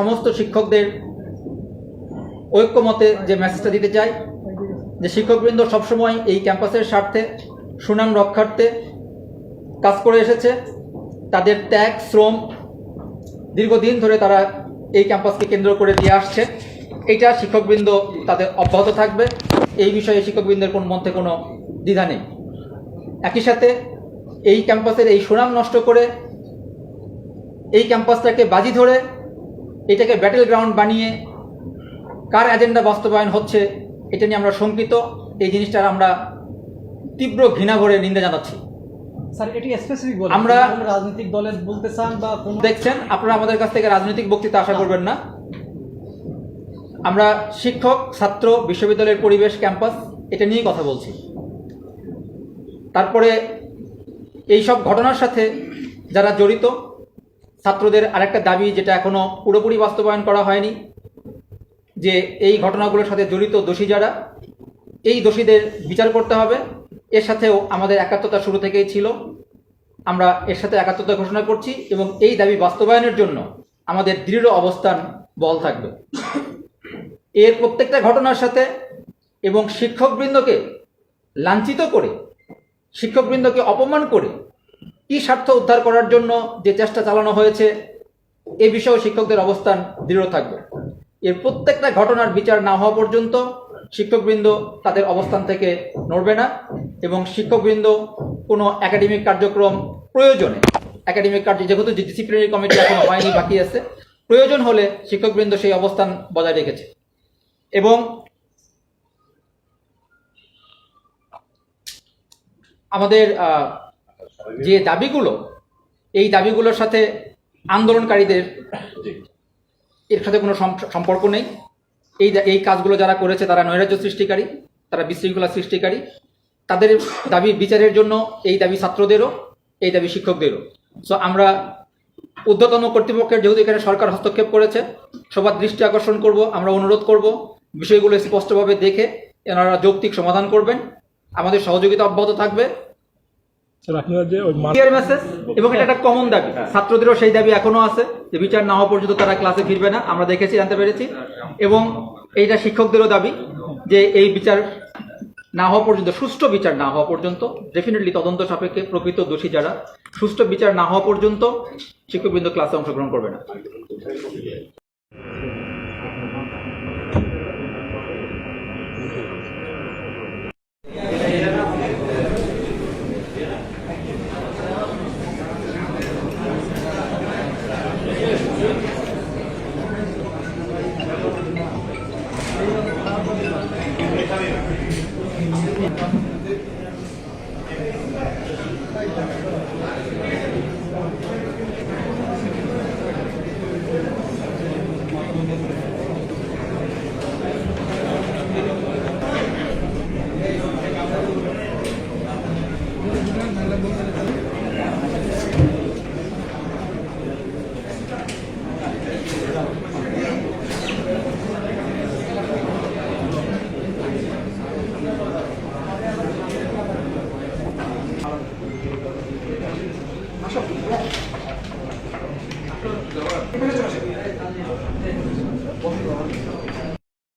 সমস্ত শিক্ষকদের ঐক্যমতে যে মেসেজটা দিতে চাই, যে শিক্ষকবৃন্দ সবসময় এই ক্যাম্পাসের স্বার্থে সুনাম রক্ষার্থে কাজ করে এসেছে, তাদের ত্যাগ, শ্রম দীর্ঘদিন ধরে তারা এই ক্যাম্পাসকে কেন্দ্র করে দিয়ে আসছে। এটা শিক্ষকবৃন্দ তাদের অব্যাহত থাকবে। এই বিষয়ে শিক্ষকবৃন্দের কোন মধ্যে কোনো দ্বিধা নেই। একই সাথে এই ক্যাম্পাসের এই সুনাম নষ্ট করে এই ক্যাম্পাসটাকে বাজি ধরে এটাকে ব্যাটেল গ্রাউন্ড বানিয়ে কার এজেন্ডা বাস্তবায়ন হচ্ছে এটা নিয়ে আমরা শঙ্কিত। এই জিনিসটার আমরা তীব্র ঘৃণা ভরে নিন্দা জানাচ্ছি। স্যার এটি স্পেসিফিক বলে আমরা- রাজনৈতিক দলের বলতে চান বা দেখছেন আপনারা আমাদের কাছ থেকে রাজনৈতিক বক্তৃতা আশা করবেন না। আমরা শিক্ষক ছাত্র বিশ্ববিদ্যালয়ের পরিবেশ ক্যাম্পাস এটা নিয়েই কথা বলছি। তারপরে এই সব ঘটনার সাথে যারা জড়িত ছাত্রদের আরেকটা দাবি যেটা এখনও পুরোপুরি বাস্তবায়ন করা হয়নি, যে এই ঘটনাগুলোর সাথে জড়িত দোষী যারা, এই দোষীদের বিচার করতে হবে। এর সাথেও আমাদের একাত্মতা শুরু থেকেই ছিল। আমরা এর সাথে একাত্মতা ঘোষণা করছি এবং এই দাবি বাস্তবায়নের জন্য আমাদের দৃঢ় অবস্থান বল থাকবে। এর প্রত্যেকটা ঘটনার সাথে এবং শিক্ষকবৃন্দকে লাঞ্ছিত করে, শিক্ষকবৃন্দকে অপমান করে কি স্বার্থ উদ্ধার করার জন্য যে চেষ্টা চালানো হয়েছে, এ বিষয়েও শিক্ষকদের অবস্থান দৃঢ় থাকবে। এর প্রত্যেকটা ঘটনার বিচার না হওয়া পর্যন্ত শিক্ষকবৃন্দ তাদের অবস্থান থেকে নড়বে না এবং শিক্ষকবৃন্দ কোনো একাডেমিক কার্যক্রম প্রয়োজনে, একাডেমিক কার্য, যেহেতু ডিসিপ্লিনারি কমিটি এখনও হয়নি, বাকি আছে, প্রয়োজন হলে শিক্ষকবৃন্দ সেই অবস্থান বজায় রেখেছে। এবং আমাদের যে দাবিগুলো, এই দাবিগুলোর সাথে আন্দোলনকারীদের এর সাথে কোনো সম্পর্ক নেই। এই এই কাজগুলো যারা করেছে তারা নৈরাজ্য সৃষ্টিকারী, তারা বিশৃঙ্খলা সৃষ্টিকারী। তাদের দাবি বিচারের জন্য এই দাবি ছাত্রদেরও, এই দাবি শিক্ষকদেরও। সো আমরা ঊর্ধ্বতন কর্তৃপক্ষের, যেহেতু এখানে সরকার হস্তক্ষেপ করেছে, সবার দৃষ্টি আকর্ষণ করব, আমরা অনুরোধ করব, বিষয়গুলো স্পষ্টভাবে দেখে এনারা যৌক্তিক সমাধান করবেন। আমাদের সহযোগিতা অব্যাহত থাকবে। আপনারা যে ওই ক্লিয়ার মেসেজ এবং এটা একটা কমন দাবি। ছাত্রদেরও সেই দাবি এখনও আছে যে বিচার না হওয়া পর্যন্ত তারা ক্লাসে ফিরবে না। আমরা দেখেছি জানতে পেরেছি। এবং এইটা শিক্ষকদেরও দাবি যে এই বিচার না হওয়া পর্যন্ত সুষ্ঠু বিচার না হওয়া পর্যন্ত ডেফিনেটলি তদন্ত সাপেক্ষে প্রকৃত দোষী যারা সুষ্ঠু বিচার না হওয়া পর্যন্ত শিক্ষকবৃন্দ ক্লাসে অংশগ্রহণ করবে না। Продолжение следует...